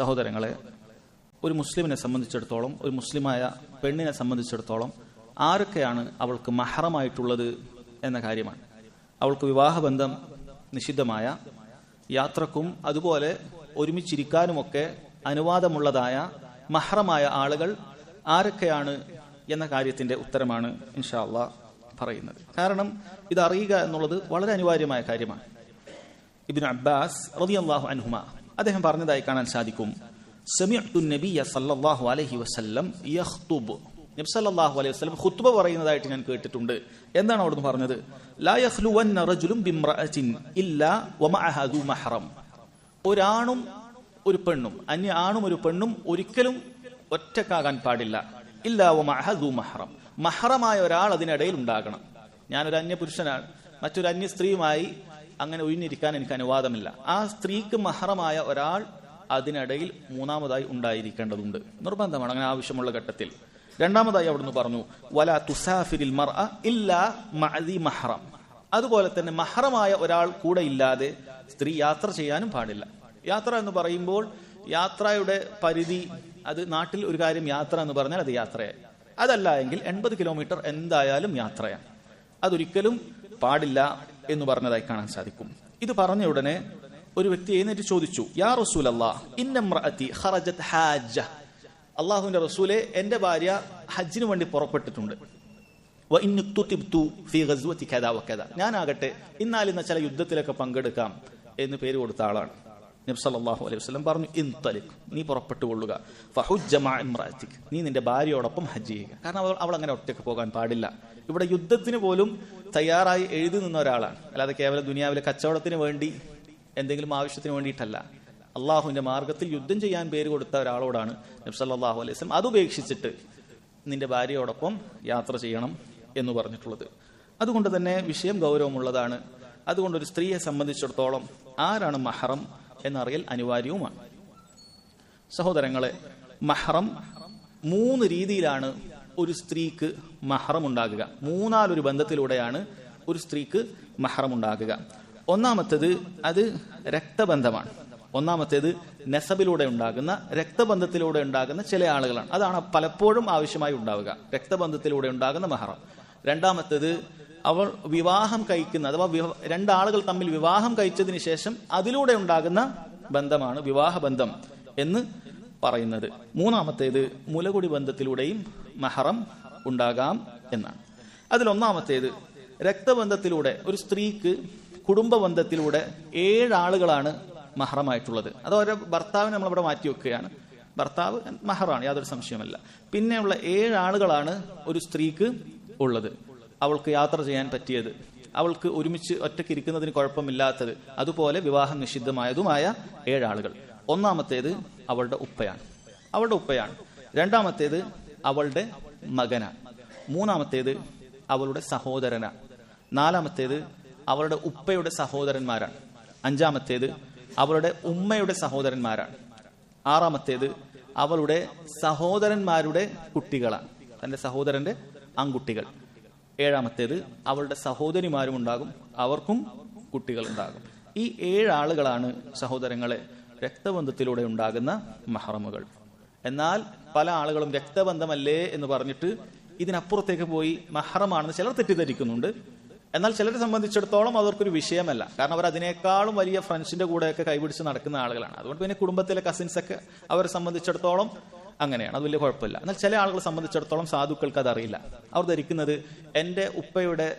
സഹോദരങ്ങളെ ഒരു മുസ്ലിമിനെ സംബന്ധിച്ചിടത്തോളം ഒരു മുസ്ലിമായ പെണ്ണിനെ സംബന്ധിച്ചിടത്തോളം ആരൊക്കെയാണ് അവൾക്ക് മഹറമായിട്ടുള്ളത് എന്ന കാര്യമാണ്. അവൾക്ക് വിവാഹബന്ധം നിഷിദ്ധമായ യാത്രക്കും അതുപോലെ ഒരുമിച്ചിരിക്കാനുമൊക്കെ അനുവാദമുള്ളതായ മഹറമായ ആളുകൾ ആരൊക്കെയാണ് എന്ന കാര്യത്തിന്റെ ഉത്തരമാണ് ഇൻഷാ അള്ളാ പറയുന്നത്. കാരണം ഇത് അറിയുക എന്നുള്ളത് വളരെ അനിവാര്യമായ കാര്യമാണ്. ഇബിൻ അബ്ബാസ് റളിയല്ലാഹു അൻഹുമ അദ്ദേഹം പറഞ്ഞതായി കാണാൻ സാധിക്കും. സമിഅ്തു നബിയ സല്ലല്ലാഹു അലൈഹി വസല്ലം നബി സല്ലല്ലാഹു അലൈഹി വസല്ലം ഖുത്ബ പറയുന്നതായിട്ട് ഞാൻ കേട്ടിട്ടുണ്ട്. എന്താണ് അവിടുന്ന് പറഞ്ഞത്? ലാ യഖ്ലുവന്ന ഇല്ലാ മഹ്റം. ഒരാണും ഒരു പെണ്ണും അന്യ ആണും ഒരു പെണ്ണും ഒരിക്കലും ഒറ്റക്കാകാൻ പാടില്ല. ഇല്ലാ വമഅഹ മഹ്റം. മഹ്റമായ ഒരാൾ അതിനിടയിൽ ഉണ്ടാകണം. ഞാനൊരു അന്യ പുരുഷനാണ് മറ്റൊരു അന്യ സ്ത്രീയുമായി അങ്ങനെ ഒഴിഞ്ഞിരിക്കാൻ എനിക്ക് അനുവാദമില്ല. ആ സ്ത്രീക്ക് മഹറമായ ഒരാൾ അതിനിടയിൽ മൂന്നാമതായി ഉണ്ടായിരിക്കേണ്ടതുണ്ട്. നിർബന്ധമാണ് അങ്ങനെ ആവശ്യമുള്ള ഘട്ടത്തിൽ. രണ്ടാമതായി അവിടുന്ന് പറഞ്ഞു വല തുസാഫിരിൽ മർ ഇല്ലാ മഹറം. അതുപോലെ തന്നെ മഹറമായ ഒരാൾ കൂടെ ഇല്ലാതെ സ്ത്രീ യാത്ര ചെയ്യാനും പാടില്ല. യാത്ര എന്ന് പറയുമ്പോൾ യാത്രയുടെ പരിധി അത് നാട്ടിൽ ഒരു കാര്യം യാത്ര എന്ന് പറഞ്ഞാൽ അത് യാത്രയായി. അതല്ല എങ്കിൽ എൺപത് കിലോമീറ്റർ എന്തായാലും യാത്രയാണ്. അതൊരിക്കലും പാടില്ല. എന്ന് പറഞ്ഞതായി കാണാൻ സാധിക്കും. ഇത് പറഞ്ഞ ഉടനെ ഒരു വ്യക്തി എഴുന്നേറ്റ് ചോദിച്ചു യാ റസൂൽ ഹാജ. അള്ളാഹുവിന്റെ റസൂലെ എന്റെ ഭാര്യ ഹജ്ജിന് വേണ്ടി പുറപ്പെട്ടിട്ടുണ്ട്. ഞാനാകട്ടെ ഇന്നാലിന്ന ചില യുദ്ധത്തിലൊക്കെ പങ്കെടുക്കാം എന്ന് പേര് കൊടുത്ത ആളാണ്. നബി സല്ലല്ലാഹു അലൈഹി വസ്ലം പറഞ്ഞു ഇൻ തലിഖ് നീ പുറപ്പെട്ടു കൊള്ളുക ഇംറാത്തിക് നീ നിന്റെ ഭാര്യയോടൊപ്പം ഹജ്ജ് ചെയ്യുക. കാരണം അവൾ അവൾ അങ്ങനെ ഒറ്റയ്ക്ക് പോകാൻ പാടില്ല. ഇവിടെ യുദ്ധത്തിന് പോലും തയ്യാറായി എഴുതി നിന്ന ഒരാളാണ്. അല്ലാതെ കേവലം ദുനിയാവിലെ കച്ചവടത്തിന് വേണ്ടി എന്തെങ്കിലും ആവശ്യത്തിന് വേണ്ടിയിട്ടല്ല. അള്ളാഹുവിന്റെ മാർഗത്തിൽ യുദ്ധം ചെയ്യാൻ പേര് കൊടുത്ത ഒരാളോടാണ് നബി സല്ലല്ലാഹു അലൈഹി വസല്ലം. അതുപേക്ഷിച്ചിട്ട് നിന്റെ ഭാര്യയോടൊപ്പം യാത്ര ചെയ്യണം എന്ന് പറഞ്ഞിട്ടുള്ളത്. അതുകൊണ്ട് തന്നെ വിഷയം ഗൗരവമുള്ളതാണ്. അതുകൊണ്ട് ഒരു സ്ത്രീയെ സംബന്ധിച്ചിടത്തോളം ആരാണ് മഹറം? എന്നറിയൽ അനിവാര്യവുമാണ്. സഹോദരങ്ങളെ മഹ്റം മൂന്ന് രീതിയിലാണ് ഒരു സ്ത്രീക്ക് മഹ്റം ഉണ്ടാകുക മൂന്നാലൊരു ബന്ധത്തിലൂടെയാണ് ഒരു സ്ത്രീക്ക് മഹ്റം ഉണ്ടാകുക ഒന്നാമത്തേത് അത് രക്തബന്ധമാണ്. ഒന്നാമത്തേത് നെസബിലൂടെ ഉണ്ടാകുന്ന രക്തബന്ധത്തിലൂടെ ഉണ്ടാകുന്ന ചില ആളുകളാണ്. അതാണ് പലപ്പോഴും ആവശ്യമായി ഉണ്ടാവുക. രക്തബന്ധത്തിലൂടെ ഉണ്ടാകുന്ന മഹറം. രണ്ടാമത്തേത് അവൾ വിവാഹം കഴിക്കുന്ന അഥവാ രണ്ടാളുകൾ തമ്മിൽ വിവാഹം കഴിച്ചതിന് ശേഷം അതിലൂടെ ഉണ്ടാകുന്ന ബന്ധമാണ് വിവാഹ ബന്ധം എന്ന് പറയുന്നത്. മൂന്നാമത്തേത് മുലകുടി ബന്ധത്തിലൂടെയും മഹറം ഉണ്ടാകാം എന്നാണ്. അതിലൊന്നാമത്തേത് രക്തബന്ധത്തിലൂടെ ഒരു സ്ത്രീക്ക് കുടുംബ ബന്ധത്തിലൂടെ ഏഴാളുകളാണ് മഹറമായിട്ടുള്ളത്. അത് ഓരോ ഭർത്താവിനെ നമ്മളിവിടെ മാറ്റി വെക്കുകയാണ് ഭർത്താവ് മഹറാണ് യാതൊരു സംശയമല്ല പിന്നെയുള്ള ഏഴാളുകളാണ് ഒരു സ്ത്രീക്ക് ഉള്ളത്. അവൾക്ക് യാത്ര ചെയ്യാൻ പറ്റിയത്. അവൾക്ക് ഒരുമിച്ച് ഒറ്റയ്ക്ക് ഇരിക്കുന്നതിന് കുഴപ്പമില്ലാത്തത്. അതുപോലെ വിവാഹം നിഷിദ്ധമായതുമായ ഏഴാളുകൾ. ഒന്നാമത്തേത് അവളുടെ ഉപ്പയാണ്. അവളുടെ ഉപ്പയാണ്. രണ്ടാമത്തേത് അവളുടെ മകനാണ്. മൂന്നാമത്തേത് അവളുടെ സഹോദരനാണ്. നാലാമത്തേത് അവളുടെ ഉപ്പയുടെ സഹോദരന്മാരാണ്. അഞ്ചാമത്തേത് അവളുടെ ഉമ്മയുടെ സഹോദരന്മാരാണ്. ആറാമത്തേത് അവളുടെ സഹോദരന്മാരുടെ കുട്ടികളാണ്. തന്റെ സഹോദരന്റെ ആൺകുട്ടികൾ. ഏഴാമത്തേത് അവളുടെ സഹോദരിമാരും ഉണ്ടാകും അവർക്കും കുട്ടികളുണ്ടാകും ഈ ഏഴാളുകളാണ് സഹോദരങ്ങളെ രക്തബന്ധത്തിലൂടെ ഉണ്ടാകുന്ന മഹറമുകൾ. എന്നാൽ പല ആളുകളും രക്തബന്ധമല്ലേ എന്ന് പറഞ്ഞിട്ട് ഇതിനപ്പുറത്തേക്ക് പോയി മഹറമാണെന്ന് ചിലർ തെറ്റിദ്ധരിക്കുന്നുണ്ട്. എന്നാൽ ചിലരെ സംബന്ധിച്ചിടത്തോളം അവർക്കൊരു വിഷയമല്ല. കാരണം അവർ അതിനേക്കാളും വലിയ ഫ്രണ്ട്സിന്റെ കൂടെയൊക്കെ കൈപിടിച്ച് നടക്കുന്ന ആളുകളാണ്. അതുകൊണ്ട് പിന്നെ കുടുംബത്തിലെ കസിൻസ് ഒക്കെ അവരെ സംബന്ധിച്ചിടത്തോളം അങ്ങനെയാണ്. അത് വലിയ കുഴപ്പമില്ല. എന്നാൽ ചില ആളുകളെ സംബന്ധിച്ചിടത്തോളം സാധുക്കൾക്ക് അതറിയില്ല. അവർ ധരിക്കുന്നത് എന്റെ ഉപ്പയുടെ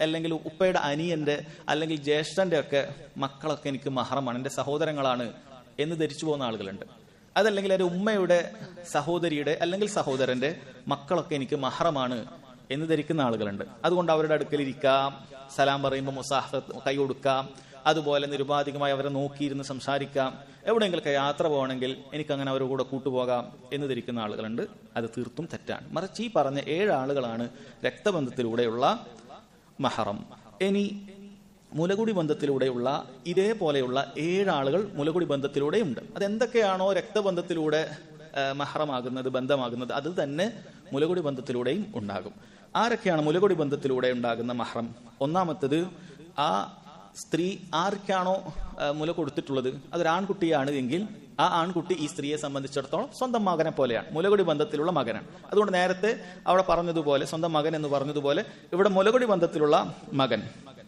അല്ലെങ്കിൽ ഉപ്പയുടെ അനിയന്റെ അല്ലെങ്കിൽ ജ്യേഷ്ഠന്റെ ഒക്കെ മക്കളൊക്കെ എനിക്ക് മഹറമാണ്. എന്റെ സഹോദരങ്ങളാണ് എന്ന് ധരിച്ചു പോകുന്ന ആളുകളുണ്ട്. അതല്ലെങ്കിൽ എന്റെ ഉമ്മയുടെ സഹോദരിയുടെ അല്ലെങ്കിൽ സഹോദരന്റെ മക്കളൊക്കെ എനിക്ക് മഹറമാണ് എന്ന് ധരിക്കുന്ന ആളുകളുണ്ട്. അതുകൊണ്ട് അവരുടെ അടുക്കൽ ഇരിക്കാം സലാം പറയുമ്പോൾ മുസാഹ കൈ കൊടുക്കാം അതുപോലെ നിരുപാധികമായി അവരെ നോക്കിയിരുന്ന് സംസാരിക്കാം. എവിടെയെങ്കിലൊക്കെ യാത്ര പോകണമെങ്കിൽ എനിക്ക് അങ്ങനെ അവരുടെ കൂടെ കൂട്ടുപോകാം എന്ന് ധരിക്കുന്ന ആളുകളുണ്ട്. അത് തീർത്തും തെറ്റാണ്. മറിച്ച് ഈ പറഞ്ഞ ഏഴ് ആളുകളാണ് രക്തബന്ധത്തിലൂടെയുള്ള മഹറം. ഇനി മുലകുടി ബന്ധത്തിലൂടെയുള്ള ഇതേപോലെയുള്ള ഏഴാളുകൾ മുലകുടി ബന്ധത്തിലൂടെയുണ്ട്. അതെന്തൊക്കെയാണോ രക്തബന്ധത്തിലൂടെ മഹറമാകുന്നത് ബന്ധമാകുന്നത് അത് തന്നെ മുലകുടി ബന്ധത്തിലൂടെയും ഉണ്ടാകും. ആരൊക്കെയാണ് മുലകുടി ബന്ധത്തിലൂടെ ഉണ്ടാകുന്ന മഹറം? ഒന്നാമത്തത് ആ സ്ത്രീ ആർക്കാണോ മുല കൊടുത്തിട്ടുള്ളത്? അതൊരാൺകുട്ടിയാണ് എങ്കിൽ ആ ആൺകുട്ടി ഈ സ്ത്രീയെ സംബന്ധിച്ചിടത്തോളം സ്വന്തം മകനെ പോലെയാണ്. മുലകുടി ബന്ധത്തിലുള്ള മകനാണ്. അതുകൊണ്ട് നേരത്തെ അവിടെ പറഞ്ഞതുപോലെ സ്വന്തം മകൻ എന്ന് പറഞ്ഞതുപോലെ ഇവിടെ മുലകുടി ബന്ധത്തിലുള്ള മകൻ.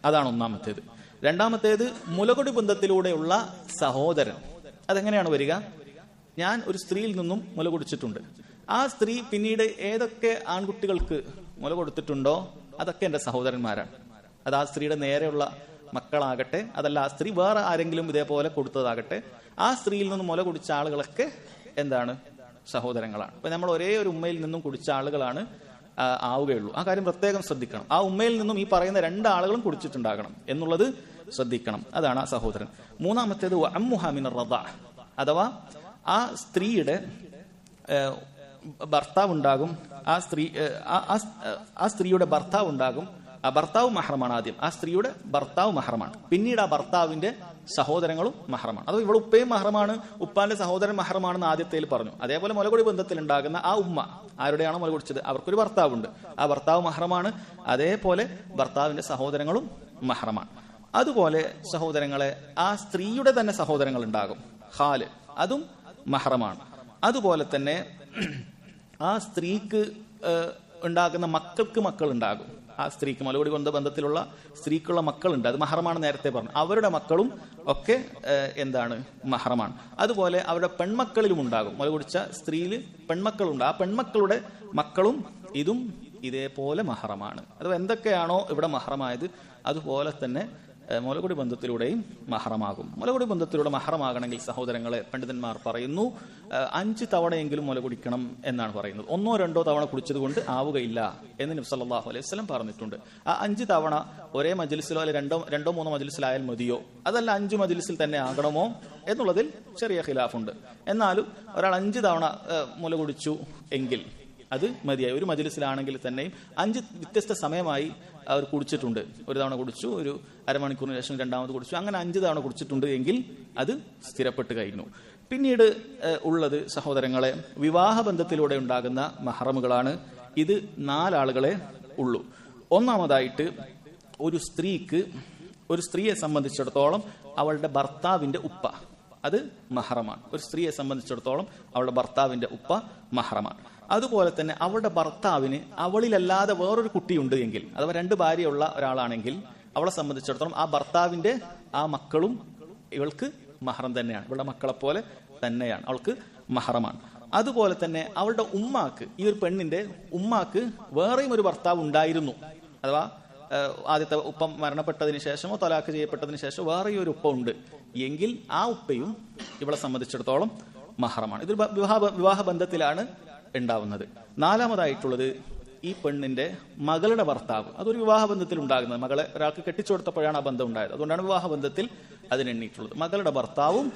അതാണ് ഒന്നാമത്തേത്. രണ്ടാമത്തേത് മുലകുടി ബന്ധത്തിലൂടെയുള്ള സഹോദരൻ. അതെങ്ങനെയാണ് വരിക? ഞാൻ ഒരു സ്ത്രീയിൽ നിന്നും മുല കുടിച്ചിട്ടുണ്ട് ആ സ്ത്രീ പിന്നീട് ഏതൊക്കെ ആൺകുട്ടികൾക്ക് മുല കൊടുത്തിട്ടുണ്ടോ അതൊക്കെ എന്റെ സഹോദരന്മാരാണ്. അത് ആ സ്ത്രീയുടെ നേരെയുള്ള മക്കളാകട്ടെ അതല്ല ആ സ്ത്രീ വേറെ ആരെങ്കിലും ഇതേപോലെ കൊടുത്തതാകട്ടെ ആ സ്ത്രീയിൽ നിന്നും മുല കുടിച്ച ആളുകളൊക്കെ എന്താണ്? സഹോദരങ്ങളാണ്. അപ്പൊ നമ്മൾ ഒരേ ഒരു ഉമ്മയിൽ നിന്നും കുടിച്ച ആളുകളാണ് ആവുകയുള്ളൂ. ആ കാര്യം പ്രത്യേകം ശ്രദ്ധിക്കണം. ആ ഉമ്മയിൽ നിന്നും ഈ പറയുന്ന രണ്ടാളുകളും കുടിച്ചിട്ടുണ്ടാകണം എന്നുള്ളത് ശ്രദ്ധിക്കണം. അതാണ് ആ സഹോദരൻ. മൂന്നാമത്തേത് അമ്മുഹാമിൻ റദ. അഥവാ ആ സ്ത്രീയുടെ ഭർത്താവ് ഉണ്ടാകും ആ സ്ത്രീ ആ സ്ത്രീയുടെ ഭർത്താവ് ഉണ്ടാകും ആ ഭർത്താവ് മഹ്റമാണ് ആദ്യം. ആ സ്ത്രീയുടെ ഭർത്താവ് മഹ്റമാണ്. പിന്നീട് ആ ഭർത്താവിന്റെ സഹോദരങ്ങളും മഹ്റമാണ്. അത് ഇവിടെ ഉപ്പയും മഹ്റമാണ് ഉപ്പാന്റെ സഹോദരൻ മഹ്റമാണെന്ന് ആദ്യത്തേൽ പറഞ്ഞു. അതേപോലെ മുലകുടി ബന്ധത്തിൽ ഉണ്ടാകുന്ന ആ ഉമ്മ ആരുടെയാണോ മുലകുടിച്ചത് അവർക്കൊരു ഭർത്താവുണ്ട്. ആ ഭർത്താവ് മഹ്റമാണ് അതേപോലെ ഭർത്താവിന്റെ സഹോദരങ്ങളും മഹ്റമാണ്. അതുപോലെ സഹോദരങ്ങളെ ആ സ്ത്രീയുടെ തന്നെ സഹോദരങ്ങൾ ഉണ്ടാകും ഹാൽ അതും മഹ്റമാണ്. അതുപോലെ തന്നെ ആ സ്ത്രീക്ക് ഉണ്ടാകുന്ന മക്കൾക്ക് മക്കൾ ഉണ്ടാകും ആ സ്ത്രീക്ക് മലകുടി കൊന്ത ബന്ധത്തിലുള്ള സ്ത്രീക്കുള്ള മക്കളുണ്ട്. അത് മഹറമാണ് നേരത്തെ പറഞ്ഞു. അവരുടെ മക്കളും ഒക്കെ എന്താണ്? മഹറമാണ്. അതുപോലെ അവരുടെ പെൺമക്കളിലും ഉണ്ടാകും. മലകുടിച്ച സ്ത്രീയിൽ പെൺമക്കളുണ്ട്. ആ പെൺമക്കളുടെ മക്കളും ഇതും ഇതേപോലെ മഹറമാണ്. അത് എന്തൊക്കെയാണോ ഇവിടെ മഹറമായത് അതുപോലെ തന്നെ മുലകുടി ബന്ധത്തിലൂടെയും മഹറമാകും. മുലകുടി ബന്ധത്തിലൂടെ മഹറമാകണമെങ്കിൽ സഹോദരങ്ങളെ പണ്ഡിതന്മാർ പറയുന്നു അഞ്ച് തവണയെങ്കിലും മുല കുടിക്കണം എന്നാണ് പറയുന്നത്. ഒന്നോ രണ്ടോ തവണ കുടിച്ചത് കൊണ്ട് ആവുകയില്ല എന്ന് നബി സല്ലല്ലാഹു അലൈഹി വസല്ലം പറഞ്ഞിട്ടുണ്ട്. ആ അഞ്ച് തവണ ഒരേ മജ്ലിസിലോ അല്ലെങ്കിൽ രണ്ടോ രണ്ടോ മൂന്നോ മജ്ലിസിലായാൽ മതിയോ? അതല്ല അഞ്ച് മജ്ലിസിൽ തന്നെ ആകണമോ എന്നുള്ളതിൽ ചെറിയ ഖിലാഫുണ്ട്. എന്നാലും ഒരാൾ അഞ്ച് തവണ മുല കുടിച്ചു എങ്കിൽ അത് മതിയായി. ഒരു മജിലിസിലാണെങ്കിൽ തന്നെയും അഞ്ച് വ്യത്യസ്ത സമയമായി അവർ കുടിച്ചിട്ടുണ്ട്. ഒരു തവണ കുടിച്ചു ഒരു അരമണിക്കൂറിന് ശേഷം രണ്ടാമത് കുടിച്ചു. അങ്ങനെ അഞ്ച് തവണ കുടിച്ചിട്ടുണ്ട് എങ്കിൽ അത് സ്ഥിരപ്പെട്ട് കഴിഞ്ഞു. പിന്നീട് ഉള്ളത് സഹോദരങ്ങളെ വിവാഹ ബന്ധത്തിലൂടെ ഉണ്ടാകുന്ന മഹറമുകളാണ്. ഇത് നാലാളുകളെ ഉള്ളൂ. ഒന്നാമതായിട്ട് ഒരു സ്ത്രീക്ക് ഒരു സ്ത്രീയെ സംബന്ധിച്ചിടത്തോളം അവളുടെ ഭർത്താവിന്റെ ഉപ്പ. അത് മഹറമാണ്. ഒരു സ്ത്രീയെ സംബന്ധിച്ചിടത്തോളം അവളുടെ ഭർത്താവിന്റെ ഉപ്പ മഹറമാണ്. അതുപോലെ തന്നെ അവളുടെ ഭർത്താവിന് അവളിലല്ലാതെ വേറൊരു കുട്ടിയുണ്ട് എങ്കിൽ അഥവാ രണ്ട് ഭാര്യയുള്ള ഒരാളാണെങ്കിൽ അവളെ സംബന്ധിച്ചിടത്തോളം ആ ഭർത്താവിന്റെ ആ മക്കളും ഇവൾക്ക് മഹറം തന്നെയാണ്. ഇവളുടെ മക്കളെ പോലെ തന്നെയാണ്. അവൾക്ക് മഹറമാണ്. അതുപോലെ തന്നെ അവളുടെ ഉമ്മാക്ക് ഈ ഒരു പെണ്ണിന്റെ ഉമ്മാക്ക് വേറെയും ഒരു ഭർത്താവ് ഉണ്ടായിരുന്നു. അഥവാ ആദ്യത്തെ ഉപ്പ മരണപ്പെട്ടതിന് ശേഷമോ തലാക്ക് ചെയ്യപ്പെട്ടതിന് ശേഷമോ വേറെ ഒരു ഉപ്പ ഉണ്ട് എങ്കിൽ ആ ഉപ്പയും ഇവളെ സംബന്ധിച്ചിടത്തോളം മഹറമാണ്. ഇതൊരു വിവാഹ വിവാഹ ബന്ധത്തിലാണ് ഉണ്ടാവുന്നത്. നാലാമതായിട്ടുള്ളത് ഈ പെണ്ണിന്റെ മകളുടെ ഭർത്താവ്. അതൊരു വിവാഹ ബന്ധത്തിൽ ഉണ്ടാകുന്നത്. മകളെ ഒരാൾക്ക് കെട്ടിച്ചു കൊടുത്തപ്പോഴാണ് ആ ബന്ധം ഉണ്ടായത്. അതുകൊണ്ടാണ് വിവാഹ ബന്ധത്തിൽ അതിനെണ്ണിയിട്ടുള്ളത് മകളുടെ ഭർത്താവും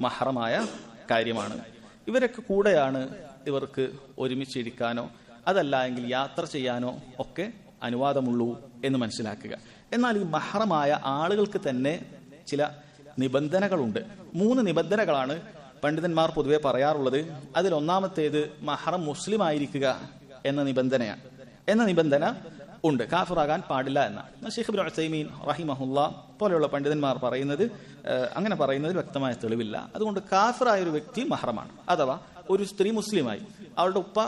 മഹറമായ കാര്യമാണ്. ഇവരൊക്കെ കൂടെയാണ് ഇവർക്ക് ഒരുമിച്ചിരിക്കാനോ അതല്ല എങ്കിൽ യാത്ര ചെയ്യാനോ ഒക്കെ അനുവാദമുള്ളൂ എന്ന് മനസ്സിലാക്കുക. എന്നാൽ ഈ മഹറമായ ആളുകൾക്ക് തന്നെ ചില നിബന്ധനകളുണ്ട്. മൂന്ന് നിബന്ധനകളാണ് പണ്ഡിതന്മാർ പൊതുവെ പറയാറുള്ളത് അതിൽ ഒന്നാമത്തേത് മഹറം മുസ്ലിം ആയിരിക്കുക എന്ന നിബന്ധനയാണ് എന്ന നിബന്ധന ഉണ്ട്. കാഫിറാകാൻ പാടില്ല എന്നാണ് ഷെയ്ഖ് ബിൻ ഉസൈമീൻ റഹിമഹുല്ല പോലെയുള്ള പണ്ഡിതന്മാർ പറയുന്നത് അങ്ങനെ പറയുന്നതിൽ വ്യക്തമായ തെളിവില്ല. അതുകൊണ്ട് കാഫിറായ ഒരു വ്യക്തി മഹറമാണ്. അഥവാ ഒരു സ്ത്രീ മുസ്ലിമായി. അവളുടെ ഉപ്പ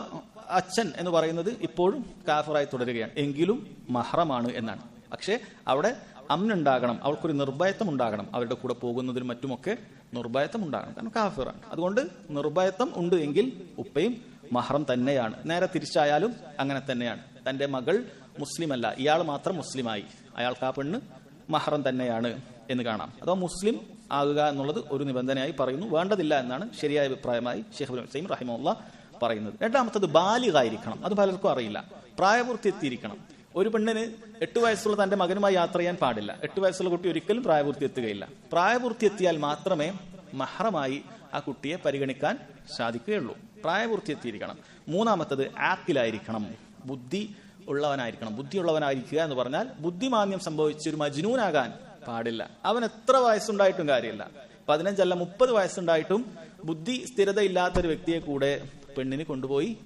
അച്ഛൻ എന്ന് പറയുന്നത് ഇപ്പോഴും കാഫിറായി തുടരുകയാണ്. എങ്കിലും മഹറമാണ് എന്നാണ്. പക്ഷേ അവിടെ അമ്നുണ്ടാകണം അവൾക്കൊരു നിർഭയത്വം ഉണ്ടാകണം അവരുടെ കൂടെ പോകുന്നതിനും മറ്റുമൊക്കെ നിർഭയത്വം ഉണ്ടാകണം കാരണം കാഫിറാണ്. അതുകൊണ്ട് നിർഭയത്വം ഉണ്ട് എങ്കിൽ ഉപ്പയും മഹറം തന്നെയാണ്. നേരെ തിരിച്ചായാലും അങ്ങനെ തന്നെയാണ്. തന്റെ മകൾ മുസ്ലിം അല്ല ഇയാൾ മാത്രം മുസ്ലിമായി. അയാൾക്ക് ആ പെണ്ണ് മഹറം തന്നെയാണ് എന്ന് കാണാം. അതോ മുസ്ലിം ആകുക എന്നുള്ളത് ഒരു നിബന്ധനയായി പറയുന്നു. വേണ്ടതില്ല എന്നാണ് ശരിയായ അഭിപ്രായമായി ഷെയ്ഖ് ഹുസൈം റഹിമുള്ള പറയുന്നത്. രണ്ടാമത്തത് ബാലികായിരിക്കണം അത് പലർക്കും അറിയില്ല. പ്രായപൂർത്തി എത്തിയിരിക്കണം. ഒരു പെണ്ണിന് എട്ട് വയസ്സുള്ള തന്റെ മകനുമായി യാത്ര ചെയ്യാൻ പാടില്ല. എട്ട് വയസ്സുള്ള കുട്ടി ഒരിക്കലും പ്രായപൂർത്തി എത്തുകയില്ല. പ്രായപൂർത്തി എത്തിയാൽ മാത്രമേ മഹറമായി ആ കുട്ടിയെ പരിഗണിക്കാൻ സാധിക്കുകയുള്ളൂ. പ്രായപൂർത്തി എത്തിയിരിക്കണം. മൂന്നാമത്തത് ആക്കിലായിരിക്കണം ബുദ്ധി ഉള്ളവനായിരിക്കണം. ബുദ്ധിയുള്ളവനായിരിക്കുക എന്ന് പറഞ്ഞാൽ ബുദ്ധിമാന്യം സംഭവിച്ച ഒരു മജ്നൂനാകാൻ പാടില്ല. അവൻ എത്ര വയസ്സുണ്ടായിട്ടും കാര്യമില്ല. പതിനഞ്ചല്ല മുപ്പത് വയസ്സുണ്ടായിട്ടും ബുദ്ധി സ്ഥിരതയില്ലാത്ത ഒരു വ്യക്തിയെ കൂടെ പെണ്ണിന് കൊണ്ടുപോയി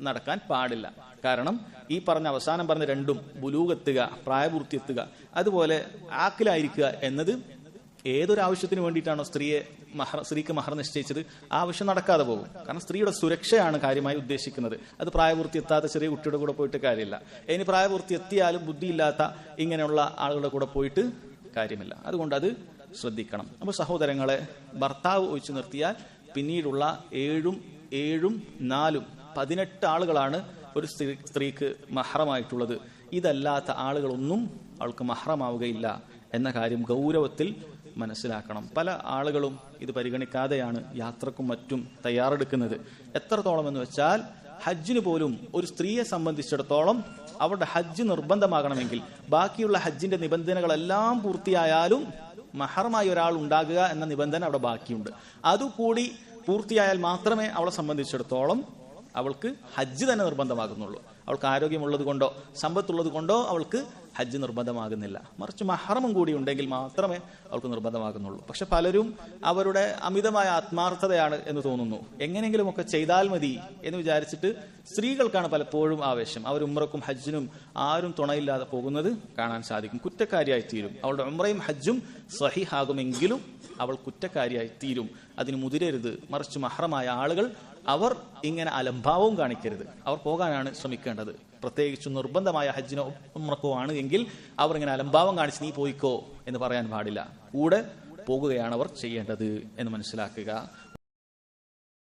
നടക്കാൻ പാടില്ല. കാരണം ഈ പറഞ്ഞ അവസാനം പറഞ്ഞ രണ്ടും ബുലൂകെത്തുക പ്രായപൂർത്തി എത്തുക അതുപോലെ ആക്കിലായിരിക്കുക എന്നത് ഏതൊരു ആവശ്യത്തിന് വേണ്ടിയിട്ടാണോ സ്ത്രീയെ മഹർ സ്ത്രീക്ക് മഹർ നിശ്ചയിച്ചത്? ആവശ്യം നടക്കാതെ പോകും. കാരണം സ്ത്രീയുടെ സുരക്ഷയാണ് കാര്യമായി ഉദ്ദേശിക്കുന്നത്. അത് പ്രായപൂർത്തി എത്താത്ത ചെറിയ കുട്ടിയുടെ കൂടെ പോയിട്ട് കാര്യമില്ല. ഇനി പ്രായപൂർത്തി എത്തിയാലും ബുദ്ധിയില്ലാത്ത ഇങ്ങനെയുള്ള ആളുകളുടെ കൂടെ പോയിട്ട് കാര്യമില്ല. അതുകൊണ്ട് അത് ശ്രദ്ധിക്കണം. അപ്പോൾ സഹോദരങ്ങളെ ഭർത്താവ് ഒഴിച്ചു നിർത്തിയാൽ പിന്നീടുള്ള ഏഴും ഏഴും നാലും പതിനെട്ട് ആളുകളാണ് ഒരു സ്ത്രീ സ്ത്രീക്ക് മഹ്റമായിട്ടുള്ളത്. ഇതല്ലാത്ത ആളുകളൊന്നും അവൾക്ക് മഹ്റമാവുകയില്ല എന്ന കാര്യം ഗൗരവത്തിൽ മനസ്സിലാക്കണം. പല ആളുകളും ഇത് പരിഗണിക്കാതെയാണ് യാത്രക്കും മറ്റും തയ്യാറെടുക്കുന്നത്. എത്രത്തോളം എന്ന് വെച്ചാൽ ഹജ്ജിന് പോലും ഒരു സ്ത്രീയെ സംബന്ധിച്ചിടത്തോളം അവരുടെ ഹജ്ജ് നിർബന്ധമാകണമെങ്കിൽ ബാക്കിയുള്ള ഹജ്ജിന്റെ നിബന്ധനകളെല്ലാം പൂർത്തിയായാലും മഹറമായി ഒരാൾ ഉണ്ടാകുക എന്ന നിബന്ധന അവിടെ ബാക്കിയുണ്ട്. അതുകൂടി പൂർത്തിയായാൽ മാത്രമേ അവളെ സംബന്ധിച്ചിടത്തോളം അവൾക്ക് ഹജ്ജ് തന്നെ നിർബന്ധമാകുന്നുള്ളൂ. അവൾക്ക് ആരോഗ്യമുള്ളത് കൊണ്ടോ സമ്പത്തുള്ളത് കൊണ്ടോ അവൾക്ക് ഹജ്ജ് നിർബന്ധമാകുന്നില്ല. മറിച്ച് മഹറമും കൂടി ഉണ്ടെങ്കിൽ മാത്രമേ അവൾക്ക് നിർബന്ധമാകുന്നുള്ളൂ. പക്ഷെ പലരും അവരുടെ അമിതമായ ആത്മാർത്ഥതയാണ് എന്ന് തോന്നുന്നു. എങ്ങനെയെങ്കിലും ഒക്കെ ചെയ്താൽ മതി എന്ന് വിചാരിച്ചിട്ട് സ്ത്രീകൾക്കാണ് പലപ്പോഴും ആവേശം. അവർ ഉമ്രക്കും ഹജ്ജിനും ആരും തുണയില്ലാതെ പോകുന്നത് കാണാൻ സാധിക്കും. കുറ്റക്കാരിയായി തീരും. അവളുടെ ഉമ്രയും ഹജ്ജും സഹിഹാകുമെങ്കിലും അവൾ കുറ്റക്കാരിയായി തീരും. അതിന് മുതിരരുത്. മറിച്ച് മഹറമായ ആളുകൾ അവർ ഇങ്ങനെ അലംഭാവവും കാണിക്കരുത്. അവർ പോകാനാണ് ശ്രമിക്കേണ്ടത്. പ്രത്യേകിച്ച് നിർബന്ധമായ ഹജ്ജിനോ ഉമ്രക്കോ ആണ് എങ്കിൽ അവർ ഇങ്ങനെ അലംഭാവം കാണിച്ച് നീ പോയിക്കോ എന്ന് പറയാൻ പാടില്ല. കൂടെ പോകുകയാണ് അവർ ചെയ്യേണ്ടത് എന്ന് മനസ്സിലാക്കുക.